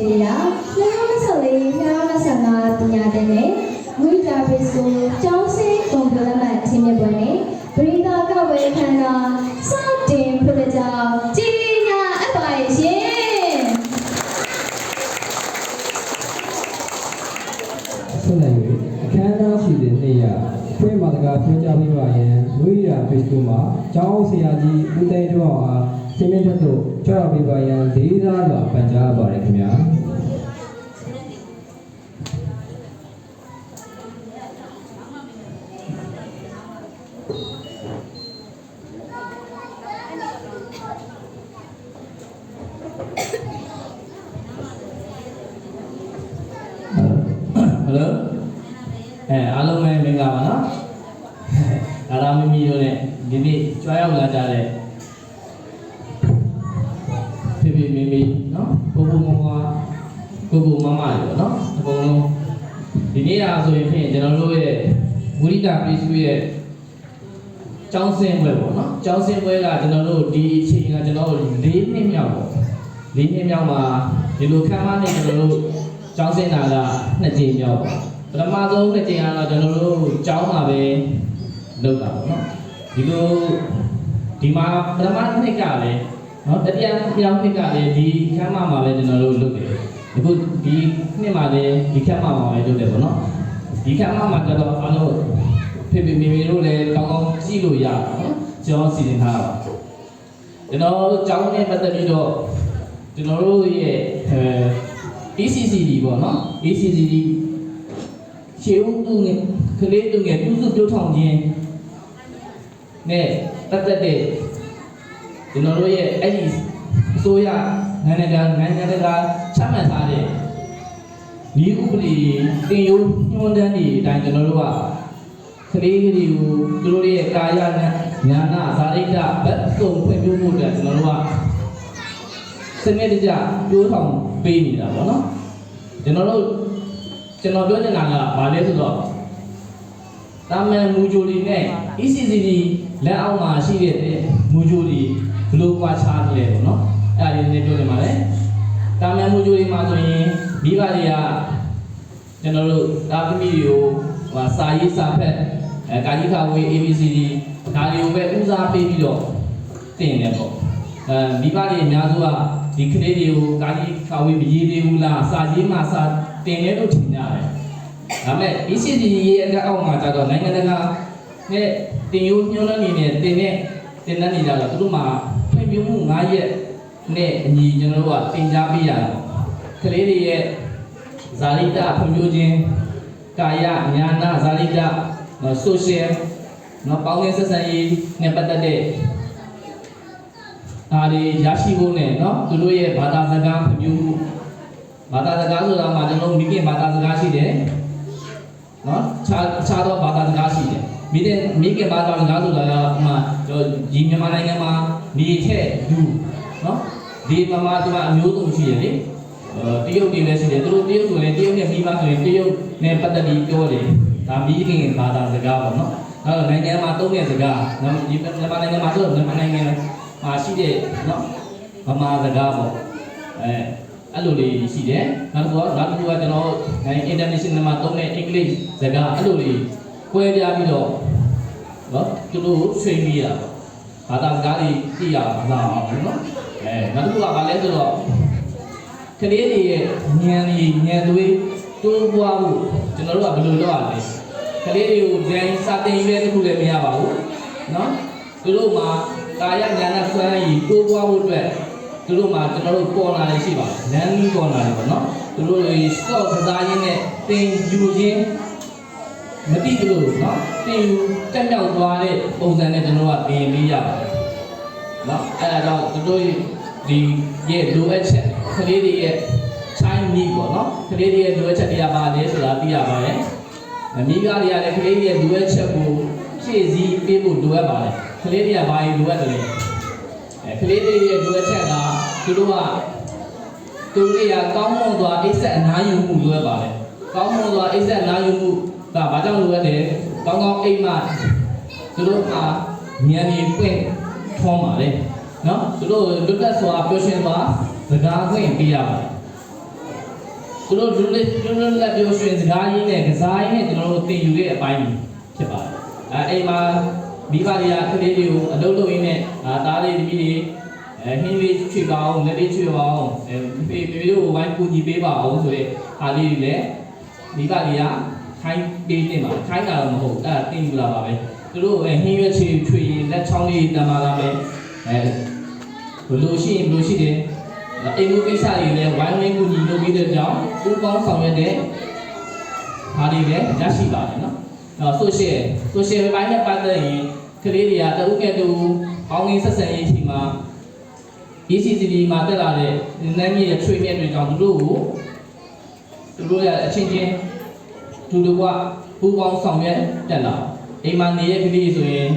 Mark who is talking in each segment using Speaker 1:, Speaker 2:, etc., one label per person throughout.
Speaker 1: ဒီရာ2024-2025ပညာသင်နဲ့ဝိတာပစ်စကိုကျောင်းစင်းကွန်ပျူတာမှအချင်းမြပွဲနဲ့ပရိသတ်ကဝေခန္ဓာစတင်ဖွင့်တဲ့ကြောင်းကြီးညာအပ်ပါရဲ့ရှင်
Speaker 2: ဆက်လက်၍အခမ်းအနားရှိတဲ့နေ့ရဖွင့်မာတကာပြောကြားပေးပါရန်ဝိရာဖေ့စ်ဘုတ်မှာကျောင်းဆရာကြီးဦးသိန်းတော်အားရှင်းပြတဲ့သို့ ကြောက်ပေးပါရန်လေးစားစွာပန်ကြားပါရခင်ဗျာ
Speaker 3: ဟယ်လိုအဲအားလုံးပဲမင်္ဂလာပါနော်ဒါရာမီမီတို့နဲ့ဒီနေ့ကြွားရောက်လာကြတဲ့ မီမီနော်ကိုကိုမမကိုကိုမမတွေပေါ့နော်အကုန်လုံးဒီနေ့အားဆိုရင်ဖြင့်ကျွန်တော်တို့ရဲ့ဝိရိဒပိစုရဲ့ကျောင်းစင်းပွဲပေါ့နော်ကျောင်းစင်းပွဲကကျွန်တော်တို့ဒီအချိန်ကကျွန်တော်တို့၄နှစ်မြောက်ပေါ့၄နှစ်မြောက်မှာဒီလိုခမ်းမနဲ့ကျွန်တော်တို့ကျောင်းစင်းတာကနှစ်ကြိမ်မြောက်ပေါ့ပထမဆုံးနှစ်ကြိမ်ကတော့ကျွန်တော်တို့ကျောင်းမှာပဲလုပ်တာပေါ့နော်ဒီလိုဒီမှာပထမနှစ်ကလည်း နော်တတိယမြောက်နှစ်ကလည်းဒီခမ်းမမှာပဲကျွန်တော်တို့လုပ်တယ်အခုဒီနှစ်မှာလည်းဒီခမ်းမမှာပဲလုပ်တယ်ပေါ့နော်ဒီခမ်းမမှာကျတော့အားလုံးဖေဖေမေမေတို့လည်းကောင်းကောင်းကြည့်လို့ရတာနော်ကျွန်တော်စီစဉ်ထားတာကျွန်တော်တို့ကျောင်းနဲ့ပတ်သက်ပြီးတော့ကျွန်တော်တို့ရဲ့အဲ ACCD ပေါ့နော် ACCD ရှေးဦးသူငယ်ကလေးသူငယ်ပြုစုပြောထောင်ခြင်းနဲ့ပတ်သက်တဲ့ ကျွန်တော်တို့ရဲ့အဲ့ဒီအစိုးရနိုင်ငံတကာနိုင်ငံတကာချမှတ်ထားတဲ့ဤဥပဒေတင်ယုံညွှန်တမ်းတွေအတိုင်းကျွန်တော်တို့ကကလေးတွေကိုသူတို့ရဲ့ကာယနဲ့ညာနာဇာတိတဘက်ဆုံးဖွင့်ပြဖို့အတွက်ကျွန်တော်တို့ကစနစ်တကျပြိုးထောင်ပေးနေတာပေါ့နော်ကျွန်တော်တို့ကျွန်တော်ပြောချင်တာကဘာလဲဆိုတော့တာမန်မူဂျိုလီနဲ့ ECCD လက်အောက်မှာရှိတဲ့မူဂျိုလီ ဘယ်လိုကွာခြားနေလဲပေါ့နော်အဲ့ဒါလေးနည်းပြောချင်ပါတယ်တာမန်မူဂျိုလီမှာဆိုရင်မိဘတွေကကျွန်တော်တို့တာသမီးတွေကိုဟိုစာရေးစာဖက်အဲကာကြီးခါဝေး ABCD ဒါတွေကိုပဲဦးစားပေးပြီးတော့တင်တယ်ပေါ့အဲမိဘတွေအများစုကဒီကလေးတွေကိုကာကြီးခါဝေးမရေးသေးဘူးလားစာရေးမှစာတင်တယ်လို့ထင်ကြတယ်ဒါပေမဲ့ ECD ရဲ့အအောက်မှာကျတော့နိုင်ငံတကာနဲ့တင်ယူညွှန်းနှံနေနဲ့တင်တဲ့တင်တဲ့နေကြတော့သူတို့မှာ ဖွံ့ဖြိုးမှု9ရက်နဲ့အညီကျွန်တော်တို့ကတင် जा ပေးရတယ်ပေါ့ကလေးတွေရဲ့ဇာတိတဖွံ့ဖြိုးခြင်းကာယညာနာဇာတိတနော် social နော်ပေါင်းသင်းဆက်ဆံရေးနဲ့ပတ်သက်တဲ့အားတွေရရှိဖို့နဲ့နော်သူတို့ရဲ့ဘာသာစကားဖွံ့ဖြိုးမှုဘာသာစကားဆိုတာမှာကျွန်တော်မိခင်ဘာသာစကားရှိတယ်နော်ခြားခြားသောဘာသာစကားရှိတယ်မိတဲ့မိခင်ဘာသာစကားဆိုတာကဥမာကျွန်တော်ဒီမြန်မာနိုင်ငံမှာ နေထက်လူနော်ဒီမှာမှာဒီမှာအမျိုးစုံရှိတယ်လေအဲတရုတ်တွေလည်းရှိတယ်သူတို့တရုတ်ဆိုရင်တရုတ်နဲ့ပြီးမှဆိုရင်တရုတ်နဲ့ပတ်သက်ပြီးပြောတယ်ဒါမိခင်ဘာသာစကားပေါ့နော်အဲ့တော့နိုင်ငံမှာသုံးတဲ့စကားနော်ဒီမြန်မာနိုင်ငံမှာဆိုမြန်မာနိုင်ငံမှာရှိတဲ့နော်ဗမာစကားပေါ့အဲအဲ့လိုလေးရှိတယ်နောက်တစ်ခုကနောက်တစ်ခုကကျွန်တော်နိုင်ငံ international မှာသုံးတဲ့အင်္ဂလိပ်စကားအဲ့လိုလေးကွဲပြားပြီးတော့နော်သူတို့ဆွေးနွေးရတာပေါ့ ဘာသာစကားတွေသိရအောင်လာအောင်နော်အဲနောက်တစ်ခုကဘာလဲဆိုတော့ကလေးတွေရဲ့ဉာဏ်ကြီးဉာဏ်သွေးတိုးပွားဖို့ကျွန်တော်တို့ကဘယ်လိုလုပ်ရလဲကလေးတွေကိုဉာဏ်စာသင်ရွေးတစ်ခုလည်းမရပါဘူးနော်သူတို့မှာကာယဉာဏ်နဲ့ဆွမ်းရည်တိုးပွားဖို့အတွက်သူတို့မှာကျွန်တော်တို့ပေါ်လာနေရှိပါတယ်လမ်းကြီးပေါ်လာနေပေါ့နော်သူတို့တွေ stock ကစားရင်းနဲ့တင်ယူခြင်း မတိဘူးလို့နော်တင်ယူတက်မြောက်သွားတဲ့ပုံစံနဲ့ကျွန်တော်ကတင်ပေးရပါတယ်နော်အဲ့ဒါကြောင့်သူတို့ဒီရဲ့လိုအပ်ချက်ကလေးတွေရဲ့ time need ပေါ့နော်ကလေးတွေရဲ့လိုအပ်ချက်တွေကဘာလဲဆိုတာသိရပါတယ်အမိကတွေကလည်းကလေးတွေရဲ့လိုအပ်ချက်ကိုဖြည့်ဆည်းပေးဖို့လိုအပ်ပါတယ်ကလေးတွေကဘာတွေလိုအပ်တယ်လဲအဲကလေးတွေရဲ့လိုအပ်ချက်ကသူတို့ကသူတို့တွေကကောင်းမွန်စွာအိပ်ဆက်အနားယူမှုလိုအပ်ပါတယ်ကောင်းမွန်စွာအိပ်ဆက်အနားယူ မှုကဘာကြောင့်လိုအပ်တယ်ကောင်းကောင်းအိပ်မှသူတို့ကဉာဏ်ကြီးပွင့်ထွန်းပါလေနော်သူတို့လွတ်လပ်စွာပျော်ရွှင်စွာစကားခွင့်ပေးရပါတယ်သူတို့လူလေးလူလူလက်ပြောရွှင်စကားရင်းနဲ့ကစားရင်းနဲ့ကျွန်တော်တို့တင်ယူတဲ့အပိုင်းဖြစ်ပါတယ်အဲအိမ်မှာမိဘတွေကကလေးတွေကိုအလုပ်လုပ်ရင်းနဲ့အာသားလေးတမီးတွေအဲဟင်းလေးချွေပါအောင်လက်လေးချွေပါအောင်အဲဖေဖေတို့ဝိုင်းကူညီပေးပါအောင်ဆိုတဲ့အားလေးတွေလည်းမိဘတွေက ခိုင်းပေးနေမှာခိုင်းတာတော့မဟုတ်အဲ့ဒါတင်ယူလာပါပဲသူတို့အဲဟင်းရွက်ချွေချွေရင်လက်ချောင်းလေးတမလာပဲအဲဘလို့ရှိရင်ဘလို့ရှိတယ်အိမ်မှုကိစ္စတွေလည်းဝိုင်းဝန်းကူညီလုပ်ပြီးတဲ့ကြောင့်ပူးပေါင်းဆောင်ရွက်တဲ့အားတွေလည်းရရှိပါတယ်နော်။အဲဆိုရှယ်ဆိုရှယ်ဘိုင်းနဲ့ပတ်သက်ရင်ကလေးတွေကတဦးကတူပေါင်းရင်းဆက်ဆံရေးချိန်မှာ ECCD မှာတက်လာတဲ့နည်းနည်းရဲ့ train တွေကြောင့်သူတို့ကိုသူတို့ရဲ့အချင်းချင်း သူတို့ကပူးပေါင်းဆောင်ရွက်တက်လာအိမ်မှာနေတဲ့ကလေးဆိုရင်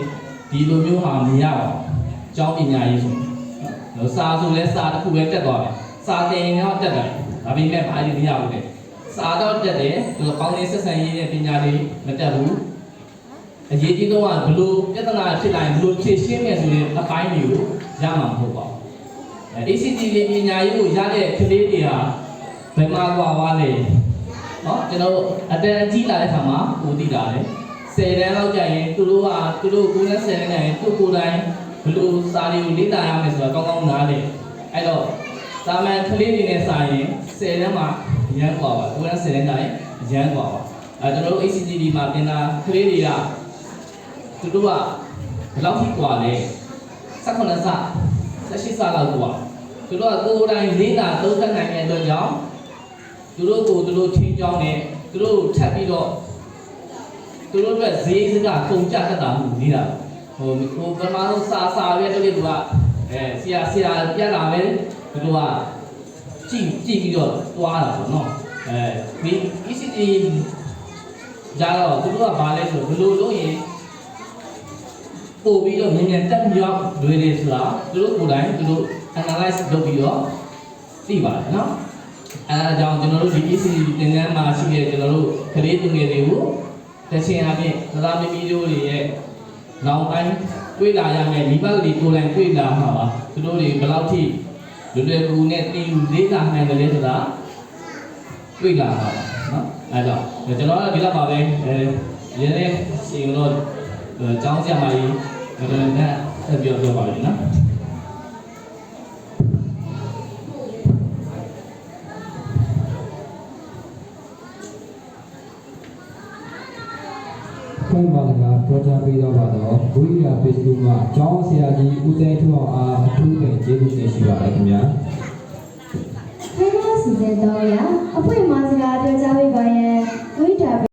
Speaker 3: ဒီလိုမျိုးဟာမရပါဘူး။ကျောင်းပညာရေးဆိုရင်နော်စာဆိုလဲစာတစ်ခုပဲတက်သွားတယ်စာတင်ရင်တော့တက်တယ်ဒါပေမဲ့ဘာလို့မရဘူးလဲစာတော့တက်တယ်သူကောင်းတဲ့ဆက်ဆံရေးရဲ့ပညာတွေမတက်ဘူးအရေးကြီးဆုံးကဘလို့ပြဿနာဖြစ်လာရင်ဘလို့ဖြေရှင်းမယ်ဆိုရင်အပိုင်းတွေကိုရမှာမဟုတ်ပါဘူးအဲ ACT လေးပညာရေးကိုရတဲ့ကလေးတွေဟာဘယ်မှာကွာသွားလဲ နော်ကျွန်တော်တို့အတန်အကြီးလာတဲ့ခါမှာကိုသိတာလေ10တန်းလောက်ကြာရင်သူတို့ကသူတို့ကိုယ်နဲ့10တန်းကြာရင်သူ့ကိုယ်တိုင် ဘယ်လိုစာတွေကိုလေ့လာရမယ်ဆိုတာကောင်းကောင်းနားလည်အဲ့တော့စာမန်ကလေးတွေနဲ့စာရင်10တန်းမှာရမ်းกว่าပါကိုယ်က10တန်းတိုင်းရမ်းกว่าပါအဲကျွန်တော်တို့ ACCD မှာတင်တာကလေးတွေကသူတို့ကဘယ်လောက်ထိกว่าလဲ18စ18စလောက်กว่าသူတို့ကကိုယ်တိုင်လေ့လာသုံးသပ်နိုင်တဲ့အတွက်ကြောင့် သူတို့ကိုသူတို့ချင်းကြောင်းနဲ့သူတို့ထပ်ပြီးတော့သူတို့အတွက်ဈေးစကကုန်ကြတတ်တာမှုနေတာဟိုဟိုပထမဆုံးစာစာပဲတကယ်သူကအဲဆရာဆရာပြတ်လာပဲသူတို့ကကြည့်ကြည့်ပြီးတော့တွားတာပေါ့နော်အဲဒီ ECT ကြတော့သူတို့ကဘာလဲဆိုတော့ဘယ်လိုလုပ်ရင်ပို့ပြီးတော့မြန်မြန်တက်မြောက်လွယ်တယ်ဆိုတာသူတို့ကိုယ်တိုင်သူတို့ analyze လုပ်ပြီးတော့သိပါတယ်နော် အဲဒါကြောင့်ကျွန်တော်တို့ဒီ ECT သင်တန်းမှာရှိတဲ့ကျွန်တော်တို့ကလေးသူငယ်တွေကိုတချင်အပြင်သသားမမီတို့တွေရဲ့နောက်ပိုင်းတွေ့လာရမယ်မိဘတွေကိုယ်တိုင်တွေ့လာမှာပါသူတို့တွေဘယ်လောက်ထိလွယ်လွယ်ကူကူနဲ့သင်ယူလေးလာနိုင်တယ်လဲဆိုတာတွေ့လာမှာပါနော်အဲဒါကြောင့်ကျွန်တော်ကဒီလောက်ပါပဲအဲရင်းနေစီကတော့ကျောင်းဆရာမကြီးကတော့နဲ့ဆက်ပြောပြောပါလိမ့်နော်
Speaker 2: ဖွင့်ပါကပြောကြားပေးတော့ပါတော့ဝိရာ Facebook မှာကျောင်းဆရာကြီးဦးသိန်းထွန်းအောင်အားအထူးပင်ကျေးဇူးတင်ရှိပါတယ်ခင်ဗျာ
Speaker 1: ဖေဖော်စီစဉ်တော့ရ